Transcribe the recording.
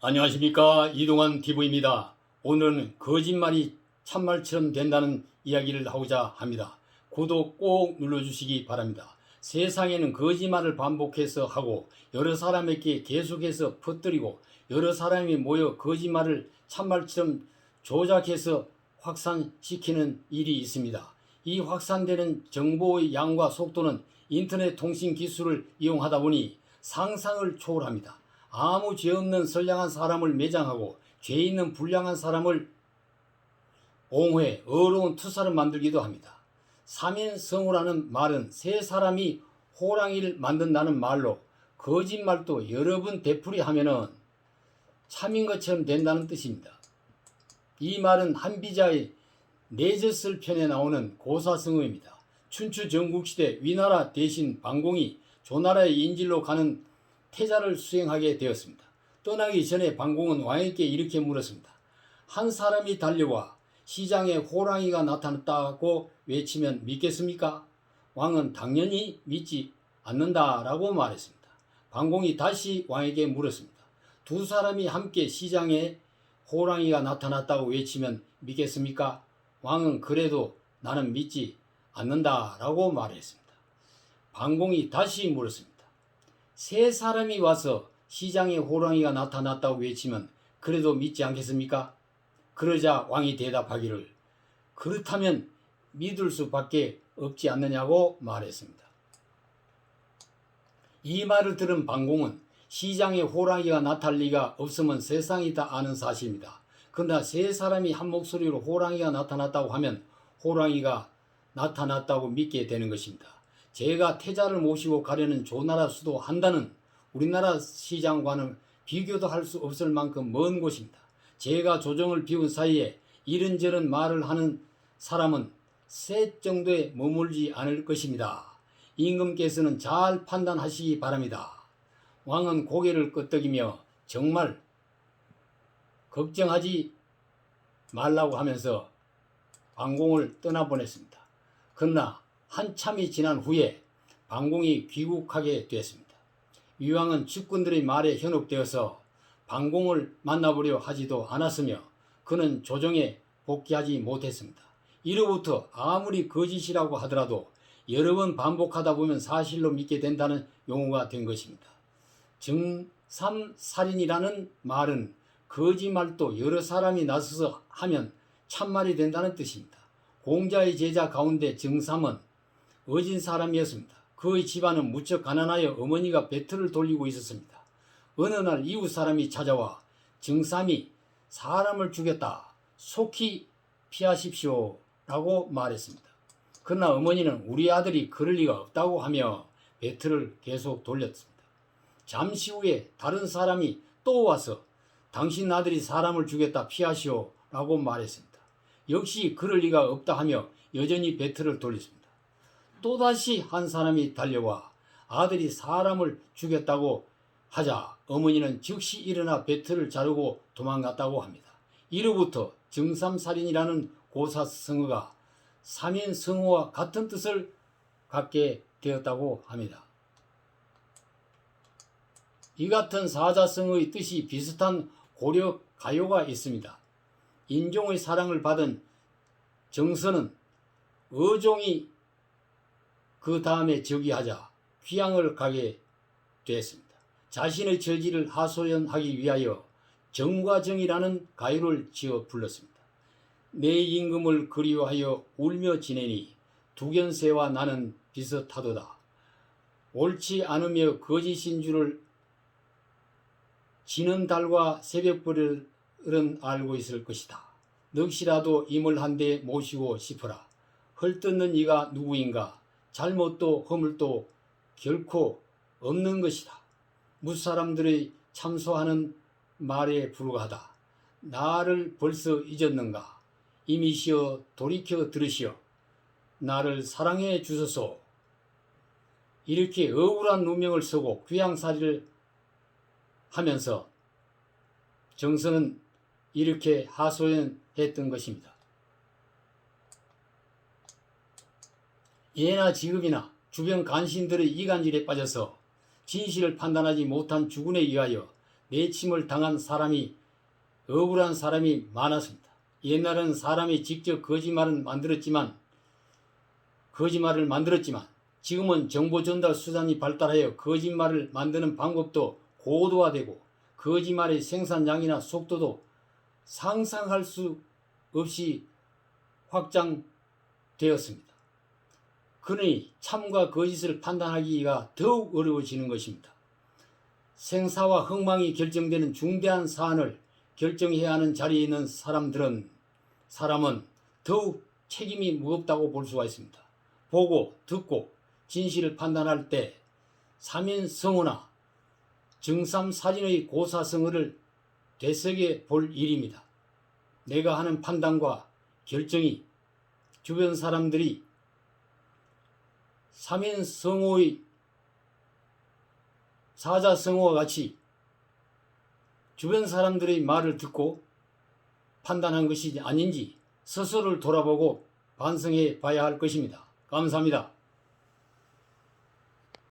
안녕하십니까 이동환 TV입니다. 오늘은 거짓말이 참말처럼 된다는 이야기를 하고자 합니다. 구독 꼭 눌러주시기 바랍니다. 세상에는 거짓말을 반복해서 하고 여러 사람에게 계속해서 퍼뜨리고 여러 사람이 모여 거짓말을 참말처럼 조작해서 확산시키는 일이 있습니다. 이 확산되는 정보의 양과 속도는 인터넷 통신 기술을 이용하다 보니 상상을 초월합니다. 아무 죄 없는 선량한 사람을 매장하고 죄 있는 불량한 사람을 옹호해 어려운 투사를 만들기도 합니다. 삼인성우라는 말은 세 사람이 호랑이를 만든다는 말로 거짓말도 여러 번 되풀이하면은 참인 것처럼 된다는 뜻입니다. 이 말은 한비자의 내졌을 편에 나오는 고사성어입니다. 춘추 전국시대 위나라 대신 방공이 조나라의 인질로 가는 태자를 수행하게 되었습니다. 떠나기 전에 방공은 왕에게 이렇게 물었습니다. 한 사람이 달려와 시장에 호랑이가 나타났다고 외치면 믿겠습니까? 왕은 당연히 믿지 않는다라고 말했습니다. 방공이 다시 왕에게 물었습니다. 두 사람이 함께 시장에 호랑이가 나타났다고 외치면 믿겠습니까? 왕은 그래도 나는 믿지 않는다라고 말했습니다. 방공이 다시 물었습니다. 세 사람이 와서 시장에 호랑이가 나타났다고 외치면 그래도 믿지 않겠습니까? 그러자 왕이 대답하기를 그렇다면 믿을 수밖에 없지 않느냐고 말했습니다. 이 말을 들은 방공은 시장에 호랑이가 나타날 리가 없으면 세상이 다 아는 사실입니다. 그러나 세 사람이 한 목소리로 호랑이가 나타났다고 하면 호랑이가 나타났다고 믿게 되는 것입니다. 제가 태자를 모시고 가려는 조나라 수도 한다는 우리나라 시장과는 비교도 할 수 없을 만큼 먼 곳입니다. 제가 조정을 비운 사이에 이런저런 말을 하는 사람은 셋 정도에 머물지 않을 것입니다. 임금께서는 잘 판단하시기 바랍니다. 왕은 고개를 끄덕이며 정말 걱정하지 말라고 하면서 방공을 떠나보냈습니다. 그러나 한참이 지난 후에 방공이 귀국하게 되었습니다. 위왕은 측군들의 말에 현혹되어서 방공을 만나보려 하지도 않았으며 그는 조정에 복귀하지 못했습니다. 이로부터 아무리 거짓이라고 하더라도 여러 번 반복하다 보면 사실로 믿게 된다는 용어가 된 것입니다. 증삼살인이라는 말은 거짓말도 여러 사람이 나서서 하면 참말이 된다는 뜻입니다. 공자의 제자 가운데 증삼은 어진 사람이었습니다. 그의 집안은 무척 가난하여 어머니가 배틀을 돌리고 있었습니다. 어느 날 이웃 사람이 찾아와 증삼이 사람을 죽였다. 속히 피하십시오. 라고 말했습니다. 그러나 어머니는 우리 아들이 그럴 리가 없다고 하며 배틀을 계속 돌렸습니다. 잠시 후에 다른 사람이 또 와서 당신 아들이 사람을 죽였다 피하시오. 라고 말했습니다. 역시 그럴 리가 없다 하며 여전히 배틀을 돌렸습니다. 또다시 한 사람이 달려와 아들이 사람을 죽였다고 하자 어머니는 즉시 일어나 배틀을 자르고 도망갔다고 합니다. 이로부터 정삼살인이라는 고사성어가 삼인성어와 같은 뜻을 갖게 되었다고 합니다. 이 같은 사자성어의 뜻이 비슷한 고려 가요가 있습니다. 인종의 사랑을 받은 정선은 어종이 그 다음에 즉위하자 귀양을 가게 되었습니다. 자신의 처지를 하소연하기 위하여 정과정이라는 가요를 지어 불렀습니다. 내 임금을 그리워하여 울며 지내니 두견새와 나는 비슷하도다. 옳지 않으며 거짓인 줄을 지는 달과 새벽불은 알고 있을 것이다. 넋이라도 임을 한대 모시고 싶어라. 헐뜯는 이가 누구인가? 잘못도 허물도 결코 없는 것이다. 무사람들의 참소하는 말에 불과하다. 나를 벌써 잊었는가? 이미시여 돌이켜 들으시오. 나를 사랑해 주소서. 이렇게 억울한 누명을 쓰고 귀양살이를 하면서 정선은 이렇게 하소연했던 것입니다. 예나 지금이나 주변 간신들의 이간질에 빠져서 진실을 판단하지 못한 주군에 의하여 내침을 당한 사람이 억울한 사람이 많았습니다. 옛날은 사람이 직접 거짓말은 만들었지만 거짓말을 만들었지만 지금은 정보 전달 수단이 발달하여 거짓말을 만드는 방법도 고도화되고 거짓말의 생산량이나 속도도 상상할 수 없이 확장되었습니다. 그러니 참과 거짓을 판단하기가 더욱 어려워지는 것입니다. 생사와 흥망이 결정되는 중대한 사안을 결정해야 하는 자리에 있는 사람들은 사람은 더욱 책임이 무겁다고 볼 수가 있습니다. 보고 듣고 진실을 판단할 때 사면성어나 증삼 사진의 고사성어를 되새겨 볼 일입니다. 내가 하는 판단과 결정이 주변 사람들이 사면성어의 사자성어와 같이 주변 사람들의 말을 듣고 판단한 것이 아닌지 스스로를 돌아보고 반성해 봐야 할 것입니다. 감사합니다.